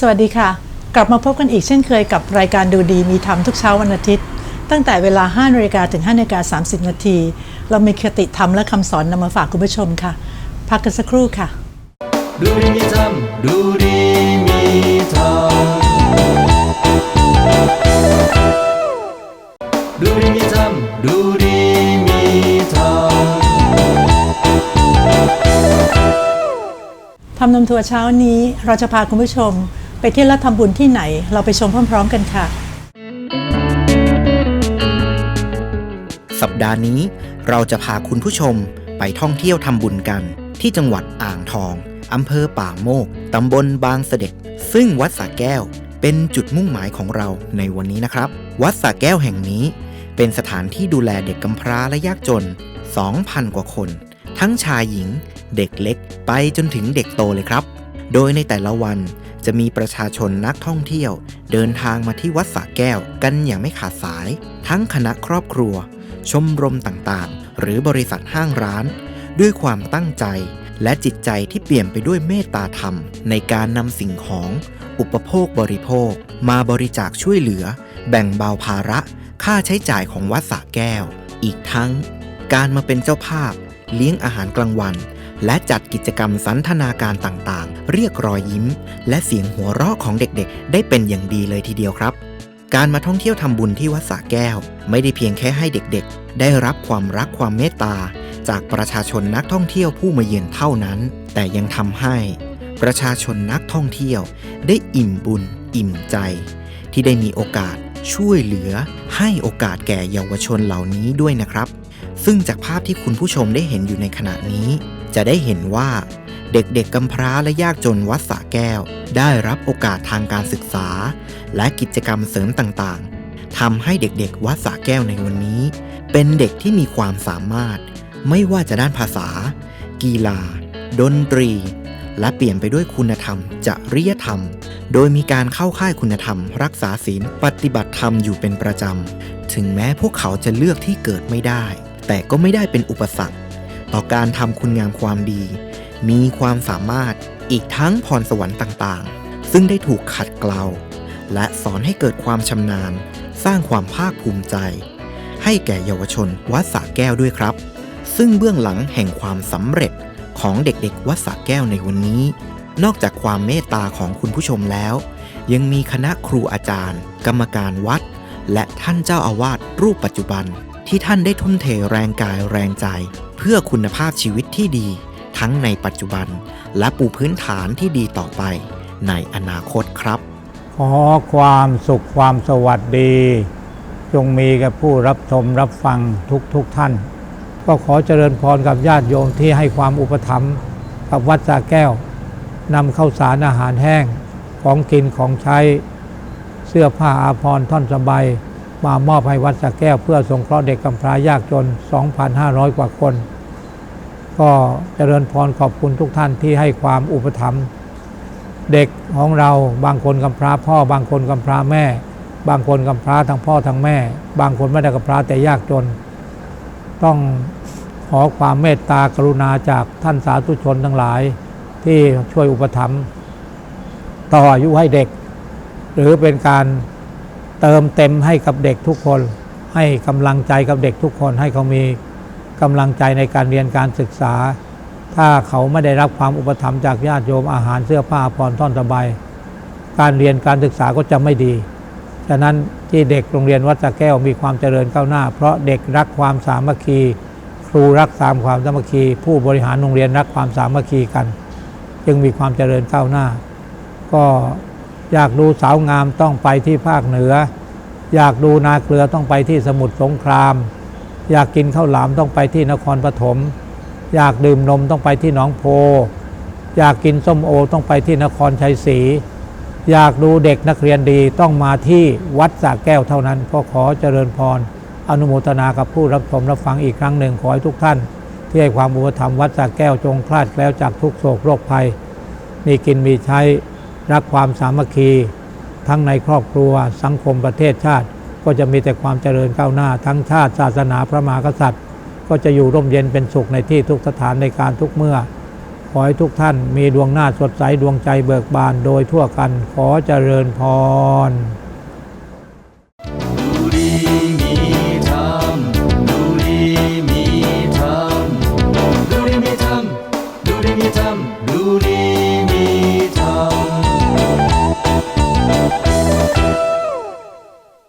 สวัสดีค่ะ กลับมาพบกันอีกเช่นเคยกับรายการดูดีมีธรรมทุกเช้าวันอาทิตย์ ตั้งแต่เวลา5นาฬิกาถึง5นาฬิกา30 นาที เรามีคติธรรมและคำสอนนำมาฝากคุณผู้ชมค่ะ พักกันสักครู่ค่ะ ดูดีมีธรรมดูดีมีธรรมดูดีมีธรรมดูดีมีธรรมทำนำทัวร์เช้านี้เราจะพาคุณผู้ชม ไปเที่ยวและทำบุญที่ไหน เราไปชมพร้อม ๆ กันค่ะ สัปดาห์นี้เราจะพาคุณผู้ชมไปท่องเที่ยวทำบุญกัน ที่จังหวัดอ่างทองอำเภอป่าโมกตำบลบางเสด็จ ซึ่งวัดสระแก้วเป็นจุดมุ่งหมายของเราในวันนี้นะครับ วัดสระแก้วแห่งนี้ เป็นสถานที่ดูแลเด็กกำพร้าและยากจน 2,000 กว่าคน ทั้งชายหญิง เด็กเล็กไปจนถึงเด็กโตเลยครับ โดยในแต่ละวัน จะมีประชาชนนักท่องเที่ยว เดินทางมาที่วัดสระแก้วกันอย่างไม่ขาดสาย ทั้งคณะครอบครัว ชมรมต่างๆ หรือบริษัทห้างร้าน ด้วยความตั้งใจและจิตใจที่เปลี่ยมไปด้วยเมตตาธรรม ในการนำสิ่งของ อุปโภคบริโภค มาบริจาคช่วยเหลือ แบ่งเบาภาระ ค่าใช้จ่ายของวัดสระแก้ว อีกทั้ง การมาเป็นเจ้าภาพ เลี้ยงอาหารกลางวัน และจัดกิจกรรมสันทนาการต่างๆ เรียกรอยยิ้ม และเสียงหัวเราะของเด็กๆ ได้เป็นอย่างดีเลยทีเดียวครับ การมาท่องเที่ยวทำบุญที่วัดสระแก้ว ไม่ได้เพียงแค่ให้เด็กๆ ได้รับความรักความเมตตา จากประชาชนนักท่องเที่ยวผู้มาเยือนเท่านั้น แต่ยังทำให้ ประชาชนนักท่องเที่ยว ได้อิ่มบุญ อิ่มใจ ที่ได้มีโอกาสช่วยเหลือให้โอกาสแก่เยาวชนเหล่านี้ด้วยนะครับ ซึ่งจากภาพที่คุณผู้ชมได้เห็นอยู่ในขณะนี้ จะได้เห็นว่า เด็กๆกำพร้าและยากจนวัดสะแก้ว ได้รับโอกาสทางการศึกษา และกิจกรรมเสริมต่างๆทำให้เด็กๆ วัดสะแก้วในวันนี้ เป็นเด็กที่มีความสามารถ ไม่ว่าจะด้านภาษา กีฬา ดนตรี และเปลี่ยนไปด้วยคุณธรรมจริยธรรม โดยมีการเข้าค่ายคุณธรรม รักษาศีลปฏิบัติธรรมอยู่เป็นประจำ ถึงแม้พวกเขาจะเลือกที่เกิดไม่ได้ แต่ก็ไม่ได้เป็นอุปสรรค ต่อการทำคุณงามความดี มีความสามารถอีกทั้งพรสวรรค์ต่างๆ ซึ่งได้ถูกขัดเกลา และสอนให้เกิดความชำนาญ สร้างความภาคภูมิใจ ให้แก่เยาวชนวัดสระแก้วด้วยครับ ซึ่งเบื้องหลังแห่งความสำเร็จของเด็กๆ วัดสระแก้วในวันนี้ นอกจากความเมตตาของคุณผู้ชมแล้ว ยังมีคณะครูอาจารย์ กรรมการวัด และท่านเจ้าอาวาสรูปปัจจุบันที่ท่านได้ทุ่มเทแรงกายแรงใจเพื่อคุณภาพชีวิตที่ดี ทั้งในปัจจุบัน และปูพื้นฐานที่ดีต่อไป ในอนาคตครับ ขอความสุขความสวัสดี จงมีกับผู้รับชมรับฟังทุกทุกท่าน ก็ขอเจริญพรกับญาติโยมที่ให้ความอุปถัมภ์กับวัดสาแก้วนำข้าวสารอาหารแห้งของกินของใช้ เสื้อผ้าอาภรณ์ท่อนสบาย มามอบให้วัดสาแก้ว เพื่อสงเคราะห์เด็กกำพร้ายากจน 2,500 กว่าคน ก็เจริญพรขอบคุณทุกท่านที่ให้ความอุปถัมภ์เด็กของเราบางคนกำพร้าพ่อบางคนกำพร้าแม่ บางคนกำพร้าทั้งพ่อทั้งแม่ บางคนไม่ได้กำพร้าแต่ยากจน ต้องขอความเมตตากรุณาจากท่านสาธุชนทั้งหลาย ที่ช่วยอุปถัมภ์ต่ออายุให้เด็ก หรือเป็นการ เติมเต็มให้กับเด็กทุกคน ให้กำลังใจกับเด็กทุกคน ให้เขามีกำลังใจในการเรียนการศึกษา ถ้าเขาไม่ได้รับความอุปถัมภ์จากญาติโยมอาหารเสื้อผ้าอาภรท่อนสบายการเรียนการศึกษาก็จะไม่ดีฉะนั้นที่เด็กโรงเรียนวัดสะแก้วมีความเจริญก้าวหน้า เพราะเด็กรักความสามัคคี ครูรักสามความสามัคคี ผู้บริหารโรงเรียนรักความสามัคคีกัน จึงมีความเจริญก้าวหน้า ก็ อยากดูสาวงามต้องไปที่ภาคเหนือ อยากดูนาเกลือต้องไปที่สมุทรสงคราม อยากกินข้าวหลามต้องไปที่นครปฐมอยากดื่มนมต้องไปที่หนองโพ อยากกินส้มโอต้องไปที่นครชัยศรีอยากดูเด็กนักเรียนดีต้องมาที่วัดสระแก้วเท่านั้นก็ขอเจริญพร อนุโมทนากับผู้รับชมรับฟังอีกครั้งหนึ่งขอให้ทุกท่าน ที่ให้ความอุปถัมภ์วัดสระแก้วจงคลาดแล้วจากทุกโศกโรคภัย มีกินมีใช้ รักความสามัคคี ทั้งในครอบครัวสังคมประเทศชาติ ก็จะมีแต่ความเจริญก้าวหน้า ทั้งชาติศาสนาพระมหากษัตริย์ ก็จะอยู่ร่มเย็นเป็นสุขในที่ทุกสถานในการทุกเมื่อ ขอให้ทุกท่านมีดวงหน้าสดใสดวงใจเบิกบานโดยทั่วกันขอเจริญพร